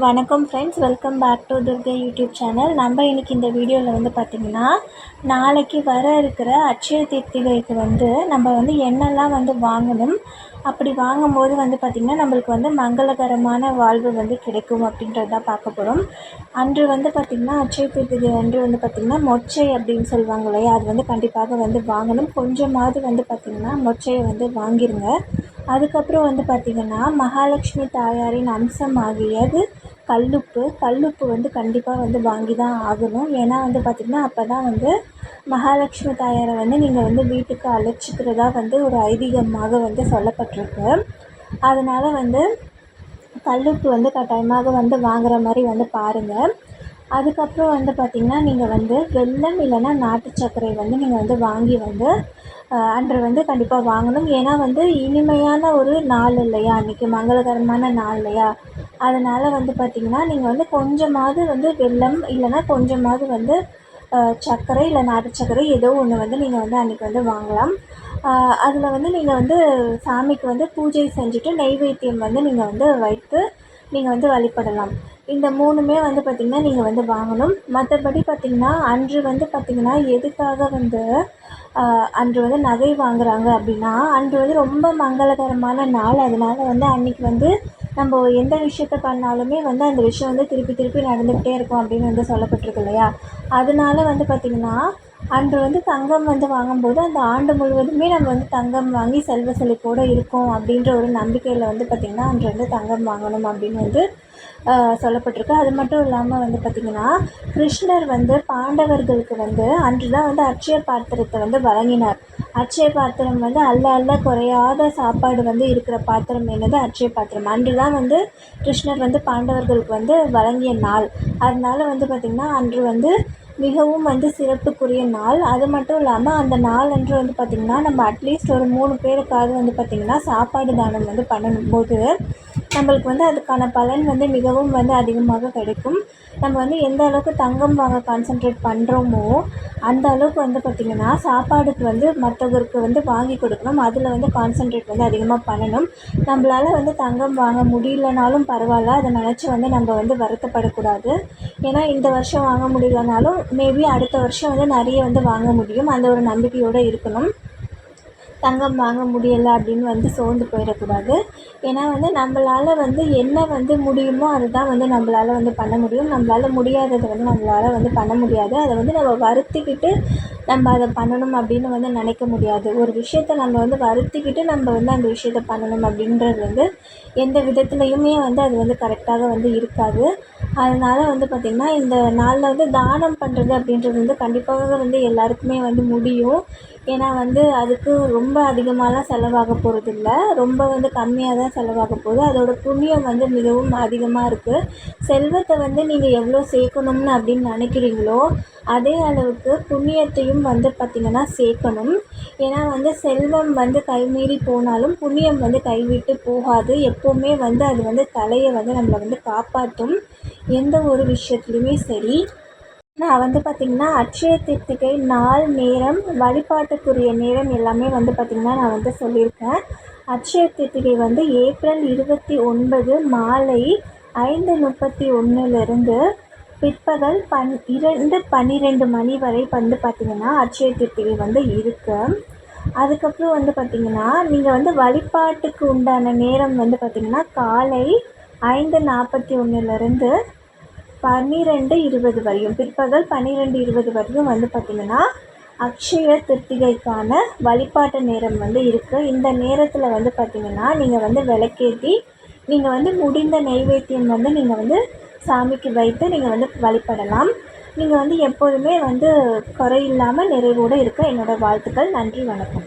வணக்கம் friends welcome back to Durga YouTube channel நம்ம இன்றைக்கி இந்த வீடியோவில் வந்து பார்த்திங்கன்னா நாளைக்கு வர இருக்கிற அட்சய தீர்த்திகைக்கு வந்து நம்ம வந்து என்னெல்லாம் வந்து வாங்கணும் அப்படி வாங்கும்போது வந்து பார்த்திங்கன்னா நம்மளுக்கு வந்து மங்களகரமான வாழ்வு வந்து கிடைக்கும் அப்படின்றது தான் பார்க்க போகிறோம் அன்று வந்து பார்த்திங்கன்னா அட்சய தீர்த்திகை அன்று வந்து பார்த்திங்கன்னா மொச்சை அப்படின்னு சொல்லுவாங்க இல்லையா? அது வந்து கண்டிப்பாக வந்து வாங்கணும். கொஞ்சமாவது வந்து பார்த்திங்கன்னா மொச்சையை வந்து வாங்கிருங்க. அதுக்கப்புறம் வந்து பார்த்திங்கன்னா மகாலட்சுமி தாயாரின் அம்சம் ஆகியது கல்லுப்பு கல்லுப்பு வந்து கண்டிப்பாக வந்து வாங்கி தான் ஆகணும். ஏன்னா வந்து பார்த்திங்கன்னா அப்போ தான் வந்து மகாலட்சுமி தாயாரை வந்து நீங்கள் வந்து வீட்டுக்கு அழைச்சிக்கிறதா வந்து ஒரு ஐதீகமாக வந்து சொல்லப்பட்டிருக்கு. அதனால் வந்து கல்லுப்பு வந்து கட்டாயமாக வந்து வாங்குற மாதிரி வந்து பாருங்கள் அதுக்கப்புறம் வந்து பார்த்திங்கன்னா நீங்கள் வந்து வெள்ளம் இல்லைன்னா நாட்டு சர்க்கரை வந்து நீங்கள் வந்து வாங்கி வந்து அன்று வந்து கண்டிப்பாக வாங்கணும். ஏன்னா வந்து இனிமையான ஒரு நாள் இல்லையா? அன்றைக்கி மங்களகரமான நாள் இல்லையா? அதனால் வந்து பார்த்திங்கன்னா நீங்கள் வந்து கொஞ்சமாவது வந்து வெல்லம் இல்லைன்னா கொஞ்சமாவது வந்து சர்க்கரை இல்லை நாட்டு சர்க்கரை ஏதோ ஒன்று வந்து நீங்கள் வந்து அன்றைக்கி வந்து வாங்கலாம். அதில் வந்து நீங்கள் வந்து சாமிக்கு வந்து பூஜை செஞ்சுட்டு நெய்வேத்தியம் வந்து நீங்கள் வந்து வைத்து நீங்கள் வந்து வழிபடலாம். இந்த மூணுமே வந்து பார்த்திங்கன்னா நீங்கள் வந்து வாங்கணும். மற்றபடி பார்த்திங்கன்னா அன்று வந்து பார்த்திங்கன்னா எதுக்காக வந்து அன்று வந்து நகை வாங்குகிறாங்க அப்படின்னா அன்று வந்து ரொம்ப மங்களகரமான நாள். அதனால் வந்து அன்றைக்கி வந்து நம்ம எந்த விஷயத்த பண்ணாலுமே வந்து அந்த விஷயம் வந்து திருப்பி திருப்பி நடந்துக்கிட்டே இருக்கும் அப்படின்னு வந்து சொல்லப்பட்டிருக்கு இல்லையா? அதனால வந்து பார்த்திங்கன்னா அன்று வந்து தங்கம் வந்து வாங்கும்போது அந்த ஆண்டு முழுவதுமே நம்ம வந்து தங்கம் வாங்கி செல்வ செழிப்போடு இருக்கோம் அப்படின்ற ஒரு நம்பிக்கையில் வந்து பார்த்திங்கன்னா அன்று வந்து தங்கம் வாங்கணும் அப்படின்னு வந்து சொல்லப்பட்டிருக்கு. அது மட்டும் இல்லாமல் வந்து பார்த்திங்கன்னா கிருஷ்ணர் வந்து பாண்டவர்களுக்கு வந்து அன்று தான் வந்து அட்சய பாத்திரத்தை வந்து வழங்கினார். அட்சய பாத்திரம் வந்து அல்ல அல்ல குறையாத சாப்பாடு வந்து இருக்கிற பாத்திரம் என்னது? அட்சய பாத்திரம். அன்று தான் வந்து கிருஷ்ணர் வந்து பாண்டவர்களுக்கு வந்து வழங்கிய நாள். அதனால வந்து பார்த்திங்கன்னா அன்று வந்து மிகவும் வந்து சிறப்புக்குரிய நாள். அது மட்டும் இல்லாமல் அந்த நாள் அன்று வந்து பார்த்திங்கன்னா நம்ம அட்லீஸ்ட் ஒரு மூணு பேருக்காவது வந்து பார்த்திங்கன்னா சாப்பாடு தானம் வந்து பண்ணும்போது நம்மளுக்கு வந்து அதுக்கான பலன் வந்து மிகவும் வந்து அதிகமாக கிடைக்கும். நம்ம வந்து எந்த அளவுக்கு தங்கம் வாங்க கான்சென்ட்ரேட் பண்ணுறோமோ அந்த அளவுக்கு வந்து பார்த்திங்கன்னா சாப்பாடுக்கு வந்து மற்றவருக்கு வந்து வாங்கி கொடுக்கணும். அதில் வந்து கான்சென்ட்ரேட் வந்து அதிகமாக பண்ணணும். நம்மளால் வந்து தங்கம் வாங்க முடியலனாலும் பரவாயில்ல. அதை நினச்சி வந்து நம்ம வந்து வருத்தப்படக்கூடாது. ஏன்னா இந்த வருஷம் வாங்க முடியலனாலும் மேபி அடுத்த வருஷம் வந்து நிறைய வந்து வாங்க முடியும். அந்த ஒரு நம்பிக்கையோடு இருக்கணும். தங்கம் வாங்க முடியலை அப்படின்னு வந்து சோர்ந்து போயிடக்கூடாது. ஏன்னா வந்து நம்மளால் வந்து என்ன வந்து முடியுமோ அதுதான் வந்து நம்மளால் வந்து பண்ண முடியும். நம்மளால் முடியாததை வந்து நம்மளால் வந்து பண்ண முடியாது. அதை வந்து நம்ம வருத்திக்கிட்டு நம்ம அதை பண்ணணும் அப்படின்னு வந்து நினைக்க முடியாது. ஒரு விஷயத்த நம்ம வந்து வருத்திக்கிட்டு நம்ம வந்து அந்த விஷயத்த பண்ணணும் அப்படின்றது வந்து எந்த விதத்துலையுமே வந்து அது வந்து கரெக்டாக வந்து இருக்காது. அதனால் வந்து பார்த்திங்கன்னா இந்த நாளில் வந்து தானம் பண்ணுறது அப்படின்றது வந்து கண்டிப்பாக வந்து எல்லாருக்குமே வந்து முடியும். ஏன்னா வந்து அதுக்கு ரொம்ப அதிகமாகலாம் செலவாக போகிறதில்ல ரொம்ப வந்து கம்மியாக தான் செலவாக போகுது. அதோட புண்ணியம் வந்து மிகவும் அதிகமாக இருக்குது செல்வத்தை வந்து நீங்கள் எவ்வளோ சேர்க்கணும்னு அப்படின்னு நினைக்கிறீங்களோ அதே அளவுக்கு புண்ணியத்தையும் வந்து பார்த்திங்கன்னா சேர்க்கணும் ஏன்னா வந்து செல்வம் வந்து கைமீறி போனாலும் புண்ணியம் வந்து கைவிட்டு போகாது. எப்போவுமே வந்து அது வந்து தலையை வந்து நம்மளை வந்து காப்பாற்றும் எந்த ஒரு விஷயத்துலையுமே சரி. நான் வந்து பார்த்திங்கன்னா அட்சய திருத்திகை நாள் நேரம் வழிபாட்டுக்குரிய நேரம் எல்லாமே வந்து பார்த்திங்கன்னா நான் வந்து சொல்லியிருக்கேன். அட்சய திருத்திகை வந்து ஏப்ரல் இருபத்தி ஒன்பது மாலை ஐந்து முப்பத்தி ஒன்றுலேருந்து பிற்பகல் பன் இரண்டு பன்னிரெண்டு மணி வரை வந்து பார்த்திங்கன்னா அட்சய திருத்திகை வந்து இருக்குது அதுக்கப்புறம் வந்து பார்த்திங்கன்னா நீங்கள் வந்து வழிபாட்டுக்கு உண்டான நேரம் வந்து பார்த்திங்கன்னா காலை ஐந்து நாற்பத்தி ஒன்றுலேருந்து பன்னிரெண்டு இருபது வரையும். பிற்பகல் பன்னிரெண்டு இருபது வரையும் வந்து பார்த்திங்கன்னா அக்ஷய திருத்திகைக்கான வழிபாட்டு நேரம் வந்து இருக்குது இந்த நேரத்தில் வந்து பார்த்திங்கன்னா நீங்கள் வந்து விளக்கேற்றி நீங்கள் வந்து முடிந்த நெய்வேத்தியம் வந்து நீங்கள் வந்து சாமிக்கு வைத்து நீங்கள் வந்து வழிபடலாம். நீங்கள் வந்து எப்போதுமே வந்து குறை இல்லாமல் நிறைவோடு இருக்க என்னோடய வாழ்த்துக்கள். நன்றி வணக்கம்.